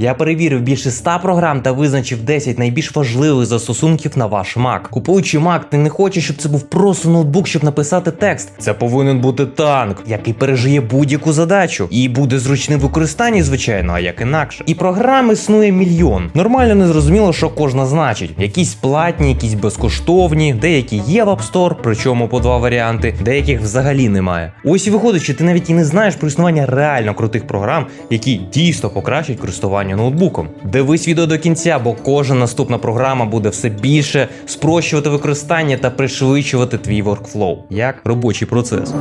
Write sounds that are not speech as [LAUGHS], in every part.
Я перевірив більше 100 програм та визначив 10 найбільш важливих застосунків на ваш Mac. Купуючи Mac, ти не хочеш, щоб це був просто ноутбук, щоб написати текст. Це повинен бути танк, який пережиє будь-яку задачу і буде зручним в використанні, звичайно, а як інакше. І програм існує мільйон. Нормально не зрозуміло, що кожна значить. Якісь платні, якісь безкоштовні, деякі є в App Store, причому по два варіанти, деяких взагалі немає. Ось і виходить, що ти навіть і не знаєш про існування реально крутих програм, які дійсно покращать користування ноутбуком. Дивись відео до кінця, бо кожна наступна програма буде все більше спрощувати використання та пришвидшувати твій воркфлоу як робочий процес.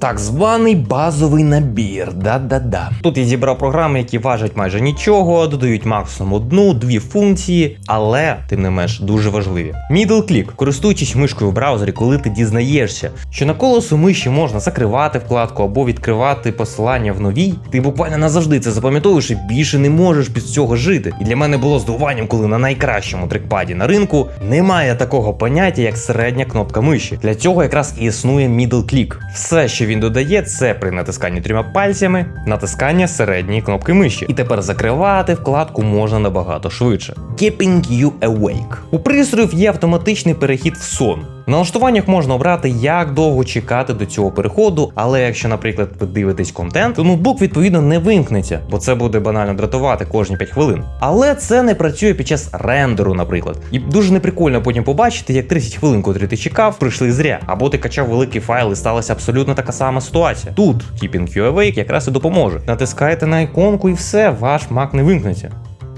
Так званий базовий набір. Да-да-да. Тут я зібрав програми, які важать майже нічого, додають максимум одну, дві функції, але тим не менш дуже важливі. Middle click. користуючись мишкою в браузері, коли ти дізнаєшся, що на колесо миші можна закривати вкладку або відкривати посилання в новій, ти буквально назавжди це запам'ятовуєш і більше не можеш без цього жити. І для мене було здивуванням, коли на найкращому трекпаді на ринку немає такого поняття, як середня кнопка миші. Для цього якраз і існує middle click. Все, що він додає, це при натисканні трьома пальцями натискання середньої кнопки миші. І тепер закривати вкладку можна набагато швидше. Keeping you awake. У пристроїв є автоматичний перехід в сон. В налаштуваннях можна обрати, як довго чекати до цього переходу, але якщо, наприклад, ви дивитесь контент, то ноутбук відповідно не вимкнеться, бо це буде банально дратувати кожні 5 хвилин. Але це не працює під час рендеру, наприклад. І дуже неприкольно потім побачити, як 30 хвилин, котрі ти чекав, пройшли зря. Або ти качав великий файл і сталася абсолютно така сама ситуація. Тут Keeping You Awake якраз і допоможе. Натискаєте на іконку і все, ваш Mac не вимкнеться.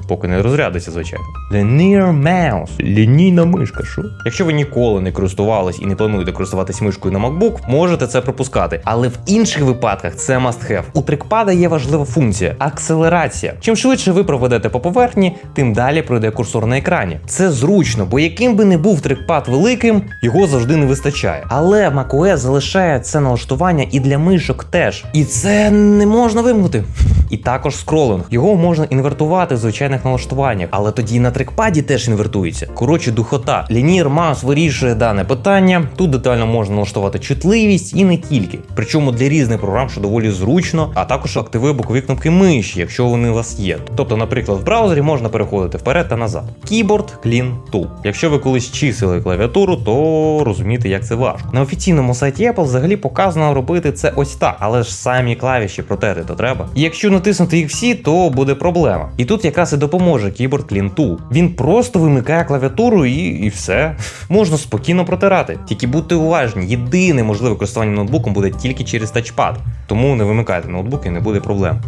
Поки не розрядиться, звичайно. Linear Mouse. Лінійна мишка, що? Якщо ви ніколи не користувались і не плануєте користуватись мишкою на MacBook, можете це пропускати. Але в інших випадках це must have. У трекпада є важлива функція акселерація. Чим швидше ви проведете по поверхні, тим далі пройде курсор на екрані. Це зручно, бо яким би не був трекпад великим, його завжди не вистачає. Але macOS залишає це налаштування і для мишок теж. І це не можна вимкнути. І також скролинг. Його можна інвертувати в звичайних налаштуваннях, але тоді і на трекпаді теж інвертується. Коротше, духота. Linear Mouse вирішує дане питання. Тут детально можна налаштувати чутливість і не тільки. Причому для різних програм, що доволі зручно, а також активує бокові кнопки миші, якщо вони у вас є. Тобто, наприклад, в браузері можна переходити вперед та назад. Keyboard Clean Tool. Якщо ви колись чистили клавіатуру, то розумієте, як це важко. На офіційному сайті Apple взагалі показано робити це ось так, але ж самі клавіші протерти то треба. І якщо натиснути їх всі, то буде проблема. І тут якраз і допоможе Keyboard Clean Tool. Він просто вимикає клавіатуру і, і все. [LAUGHS] Можна спокійно протирати. Тільки будьте уважні, єдине можливе користування ноутбуком буде тільки через тачпад. Тому не вимикайте ноутбук і не буде проблем.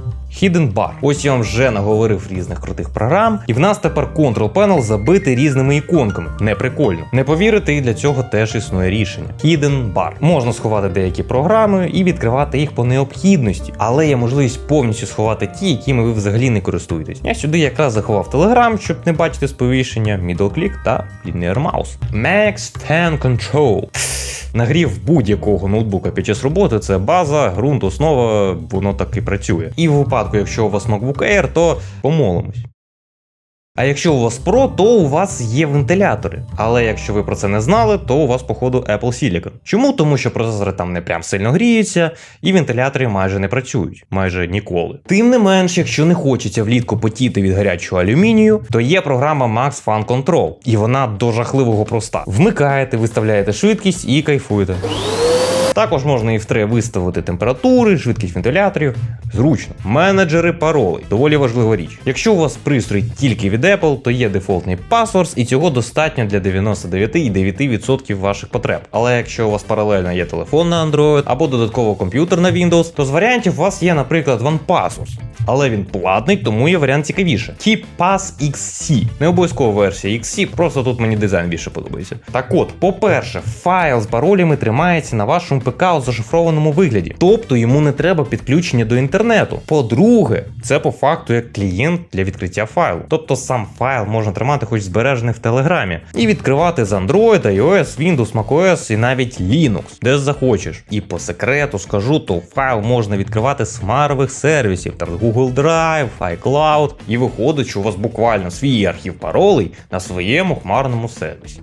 Hidden Bar. Ось я вам вже наговорив різних крутих програм, і в нас тепер Control Panel забитий різними іконками. Не прикольно. Не повірите, і для цього теж існує рішення. Hidden Bar. Можна сховати деякі програми і відкривати їх по необхідності, але є можливість повністю сховати ті, якими ви взагалі не користуєтесь. Я сюди якраз заховав Telegram, щоб не бачити сповіщення, Middle Click та Linear Mouse. Max Fan Control. Нагрів будь-якого ноутбука під час роботи це база, ґрунт, основа, воно так і працює. І в випадку, якщо у вас MacBook Air, то помолимось. А якщо у вас Pro, то у вас є вентилятори. Але якщо ви про це не знали, то у вас, походу, Apple Silicon. Чому? Тому що процесори там не прям сильно гріються, і вентилятори майже не працюють, майже ніколи. Тим не менш, якщо не хочеться влітку потіти від гарячого алюмінію, то є програма Max Fan Control, і вона до жахливого проста. Вмикаєте, виставляєте швидкість і кайфуєте. Також можна і в тре виставити температури, швидкість вентиляторів. Зручно. Менеджери паролей доволі важлива річ. Якщо у вас пристрій тільки від Apple, то є дефолтний Passwords, і цього достатньо для 99,9% ваших потреб. Але якщо у вас паралельно є телефон на Android або додатково комп'ютер на Windows, то з варіантів у вас є, наприклад, OnePasswords. Але він платний, тому є варіант цікавіше. KeePass XC. Не обов'язкова версія XC, просто тут мені дизайн більше подобається. Так от, по-перше, файл з паролями тримається на вашому ПК у зашифрованому вигляді, тобто йому не треба підключення до інтернету. По-друге, це по факту як клієнт для відкриття файлу. Тобто сам файл можна тримати хоч збережений в Телеграмі і відкривати з Android, iOS, Windows, macOS і навіть Linux, де захочеш. І по секрету скажу, то файл можна відкривати з хмарових сервісів, там Google Drive, iCloud, і виходить, що у вас буквально свій архів паролей на своєму хмарному сервісі.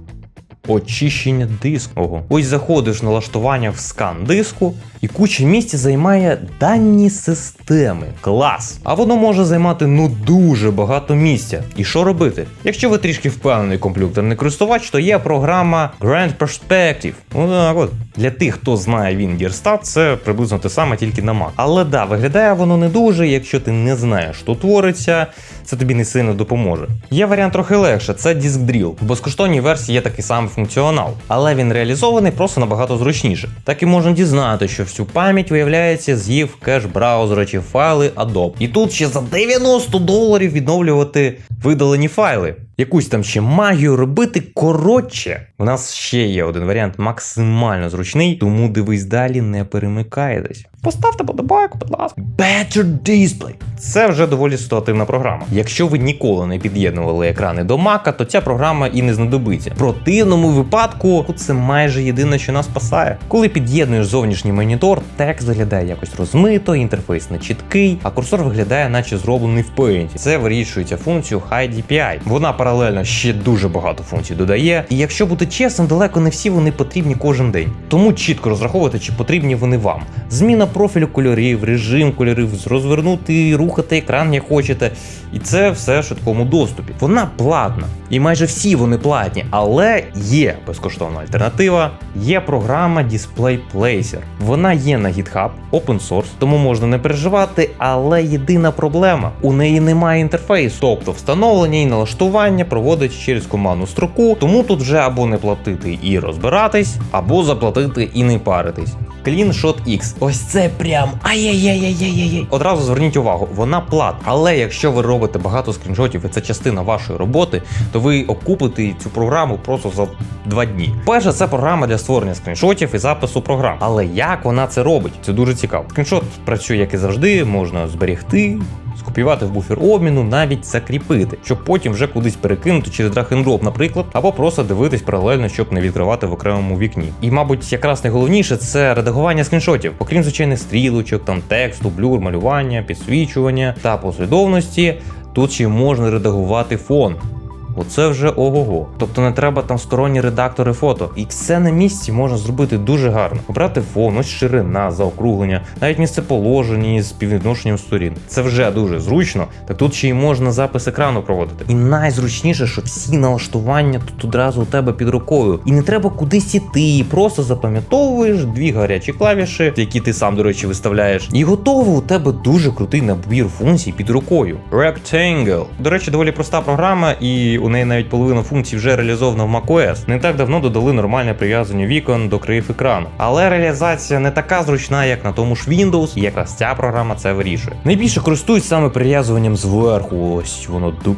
Очищення диску. Ось заходиш в налаштування в скан диску, і куча місця займає дані системи. Клас! А воно може займати ну дуже багато місця. І що робити? Якщо ви трішки впевнений комп'ютерний користувач, то є програма Grand Perspective. Ну так от. Для тих, хто знає він Gearstat, це приблизно те саме, тільки на Mac. Але да, виглядає воно не дуже, якщо ти не знаєш, що твориться, це тобі не сильно допоможе. Є варіант трохи легше, це Disk Drill. В безкоштовній версії є такий самий функціонал, але він реалізований просто набагато зручніше. Так і можна дізнати, що всю пам'ять виявляється з'їв кеш браузера чи файли Adobe. І тут ще за 90 доларів відновлювати видалені файли. Якусь там ще магію робити коротше. У нас ще є один варіант максимально зручний, тому дивись далі, не перемикайтесь. Поставте подобайку, будь ласка. Better Display. Це вже доволі ситуативна програма. Якщо ви ніколи не під'єднували екрани до Мака, то ця програма і не знадобиться. В противному випадку це майже єдине, що нас спасає. Коли під'єднуєш зовнішній монітор, текст виглядає якось розмито, інтерфейс не чіткий, а курсор виглядає, наче зроблений в Paint. Це вирішується функцією High DPI. Вона паралельно ще дуже багато функцій додає. І якщо бути чесним, далеко не всі вони потрібні кожен день. Тому чітко розраховуйте, чи потрібні вони вам. Зміна профілю кольорів, режим кольорів, розвернути рухати екран, як хочете. І це все в швидкому доступі. Вона платна. І майже всі вони платні, але є безкоштовна альтернатива. Є програма Display Placer. Вона є на GitHub, open source, тому можна не переживати. Але єдина проблема: у неї немає інтерфейсу, тобто встановлення і налаштування проводить через командну строку. Тому тут вже або не платити і розбиратись, або заплатити і не паритись. CleanShot X. Ось це прям ай-яй-яй-яй-яй-яй. Одразу зверніть увагу, вона плат. Але якщо ви робите багато скріншотів і це частина вашої роботи, то ви окупите цю програму просто за два дні. Перше, це програма для створення скріншотів і запису програм. Але як вона це робить? Це дуже цікаво. Скріншот працює як і завжди, можна зберегти. Скопіювати в буфер обміну, навіть закріпити, щоб потім вже кудись перекинути через drop, наприклад, або просто дивитись паралельно, щоб не відкривати в окремому вікні. І, мабуть, якраз найголовніше це редагування скріншотів, окрім звичайних стрілочок, там тексту, блюр, малювання, підсвічування та послідовності. Тут ще можна редагувати фон. Оце вже ого-го. Тобто не треба там сторонні редактори фото. І все на місці можна зробити дуже гарно. Обрати фон, ось ширина, заокруглення, навіть місце положення з співвідношенням сторін. Це вже дуже зручно. Так тут ще й можна запис екрану проводити. І найзручніше, що всі налаштування тут одразу у тебе під рукою. І не треба кудись іти, просто запам'ятовуєш дві гарячі клавіші, які ти сам, до речі, виставляєш. І готово у тебе дуже крутий набір функцій під рукою. Rectangle. До речі, доволі проста програма, і у неї навіть половина функцій вже реалізована в macOS. Не так давно додали нормальне прив'язання вікон до країв екрану. Але реалізація не така зручна, як на тому ж Windows, і якраз ця програма це вирішує. Найбільше користують саме прив'язуванням зверху. Ось воно ду.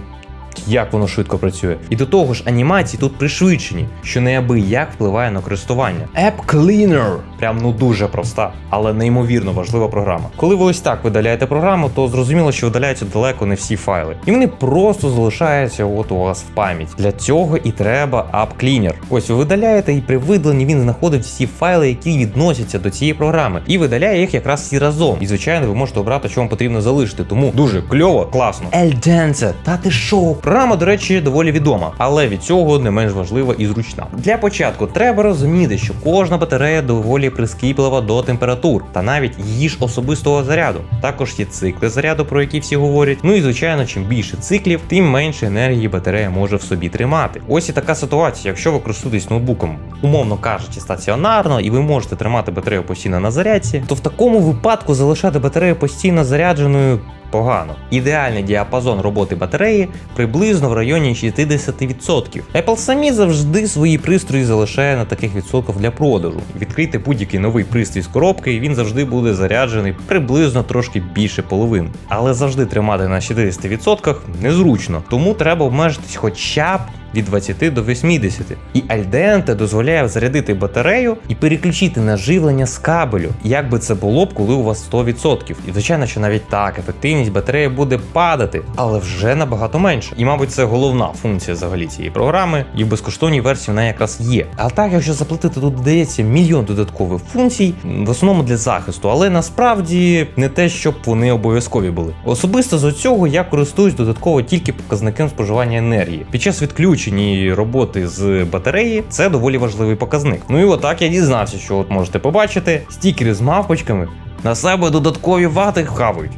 Як воно швидко працює. І до того ж, анімації тут пришвидшені, що неабияк впливає на користування. App Cleaner прям ну дуже проста, але неймовірно важлива програма. Коли ви ось так видаляєте програму, то зрозуміло, що видаляються далеко не всі файли. І вони просто залишаються от у вас в пам'ять. Для цього і треба App Cleaner. Ось ви видаляєте, і при видаленні він знаходить всі файли, які відносяться до цієї програми, і видаляє їх якраз всі разом. І звичайно, ви можете обрати, що вам потрібно залишити. Тому дуже кльово, класно. Dance, та ти шо? Програма, до речі, доволі відома, але від цього не менш важлива і зручна. Для початку треба розуміти, що кожна батарея доволі прискіплива до температур та навіть її ж особистого заряду. Також є цикли заряду, про які всі говорять. Ну і звичайно, чим більше циклів, тим менше енергії батарея може в собі тримати. Ось і така ситуація, якщо ви користуєтесь ноутбуком, умовно кажучи, стаціонарно, і ви можете тримати батарею постійно на зарядці, то в такому випадку залишати батарею постійно зарядженою погано. Ідеальний діапазон роботи батареї приблизно в районі 60%. Apple самі завжди свої пристрої залишає на таких відсотках для продажу. Відкрийте будь-який новий пристрій з коробки, і він завжди буде заряджений приблизно трошки більше половин. Але завжди тримати на 60% незручно, тому треба обмежитись хоча б від 20 до 80. І Альденте дозволяє зарядити батарею і переключити на живлення з кабелю, як би це було б, коли у вас 100%. І звичайно, що навіть так ефективність батареї буде падати, але вже набагато менше. І, мабуть, це головна функція взагалі цієї програми, і в безкоштовній версії вона якраз є. А так, якщо заплатити, тут додається мільйон додаткових функцій, в основному для захисту, але насправді не те, щоб вони обов'язкові були. Особисто з цього я користуюсь додатково тільки показником споживання енергії. Під час відключення підключенні роботи з батареї, це доволі важливий показник. Ну і отак я дізнався, що от можете побачити, стікери з мавпочками на себе додаткові вати хавають.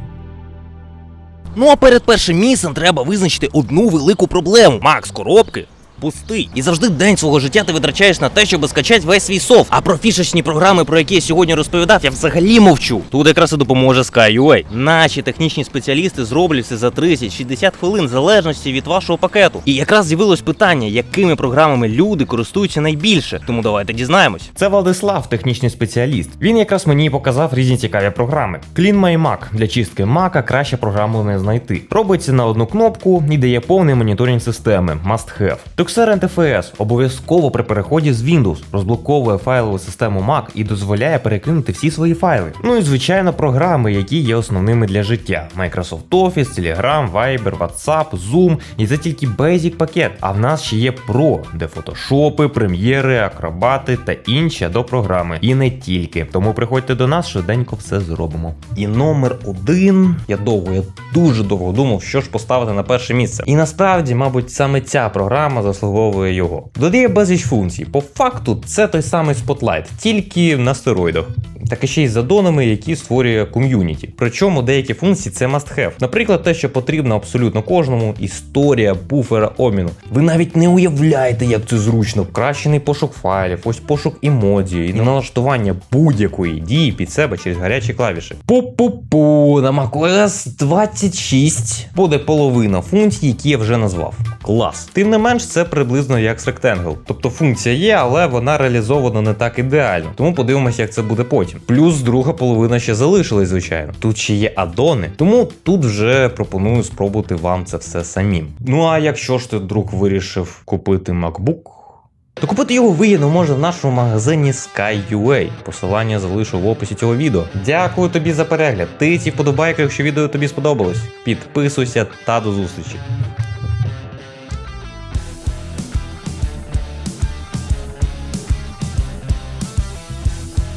Ну а перед першим місцем треба визначити одну велику проблему. Макс коробки. Пустий. І завжди день свого життя ти витрачаєш на те, щоб скачати весь свій софт. А про фішечні програми, про які я сьогодні розповідав, я взагалі мовчу. Тут якраз і допоможе SkyUA. Наші технічні спеціалісти зроблять все за 30-60 хвилин в залежності від вашого пакету. І якраз з'явилось питання, якими програмами люди користуються найбільше. Тому давайте дізнаємось. Це Владислав, технічний спеціаліст. Він якраз мені показав різні цікаві програми. Clean My Mac для чистки Мака краще програму не знайти. Робиться на одну кнопку і дає повний моніторинг системи. Must have. Tuxer NTFS обов'язково при переході з Windows розблоковує файлову систему Mac і дозволяє перекинути всі свої файли. Ну і звичайно програми, які є основними для життя: Microsoft Office, Telegram, Viber, WhatsApp, Zoom. І це тільки Basic пакет. А в нас ще є Pro, де фотошопи, прем'єри, акробати та інші до програми. І не тільки. Тому приходьте до нас, швиденько все зробимо. І номер один. Я довго, я дуже довго думав, що ж поставити на перше місце. І насправді, мабуть, саме ця програма заслуговує його. Додає безліч функцій. По факту, це той самий Spotlight, тільки на стероїдах. Так ще й з аддонами, які створює ком'юніті. Причому деякі функції це must have. Наприклад, те, що потрібно абсолютно кожному, історія буфера обміну. Ви навіть не уявляєте, як це зручно. Вкращений пошук файлів, ось пошук емодзі і налаштування будь-якої дії під себе через гарячі клавіші. Пу-пу-пу, на macOS 26 буде половина функцій, які я вже назвав. Клас. Тим не менш, це приблизно як з Rectangle. Тобто функція є, але вона реалізована не так ідеально. Тому подивимося, як це буде потім. Плюс друга половина ще залишилась, звичайно. Тут ще є адони, тому тут вже пропоную спробувати вам це все самим. Ну а якщо ж ти вдруг вирішив купити MacBook, то купити його вигідно може в нашому магазині Sky.ua. Посилання залишу в описі цього відео. Дякую тобі за перегляд. Ти ці вподобайки, якщо відео тобі сподобалось. Підписуйся та до зустрічі.